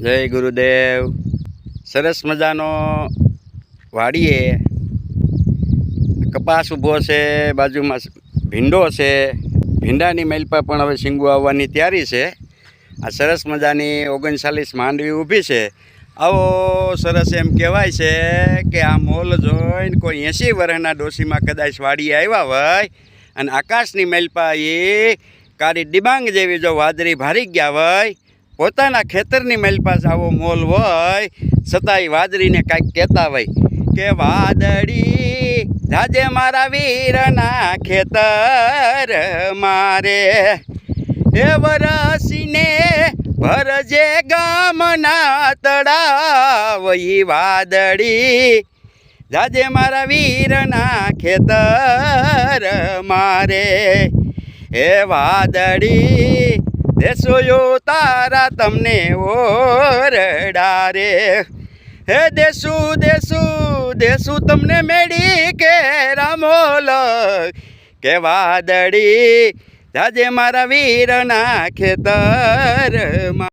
જય ગુરુદેવ. સરસ મજાનો વાડીએ. કપાસ ઊભો છે, બાજુમાં ભીંડો છે. ભીંડાની મેલપા પણ હવે શીંગું આવવાની તૈયારી છે. આ સરસ મજાની ઓગણચાલીસ માંડવી ઊભી છે. આવો સરસ એમ કહેવાય છે કે આ મોલ જોઈને કોઈ એંસી વર્ષના ડોશીમાં કદાચ વાડીએ આવ્યા હોય અને આકાશની મેલપા એ કાળી ડિબાંગ જેવી જો વાદળી ભારી ગયા હોય પોતાના ખેતરની મેલપાસ આવો મોલ હોય છતાંય વાદળીને કાંઈક કહેતા હોય કે, વાદળી, જાજે મારા વીરના ખેતર મારે. હે વરસીને ભરજે ગામના તળાવ ઈ વાદળી, જાજે મારા વીરના ખેતર મારે. હે વાદળી દેશોયો તારા તમને ઓરડા રે હે દેશુ દેશુ દેશુ તમને મેળી કે રામોલ કે વાદળી જાજે મારા વીરના ખેતરમાં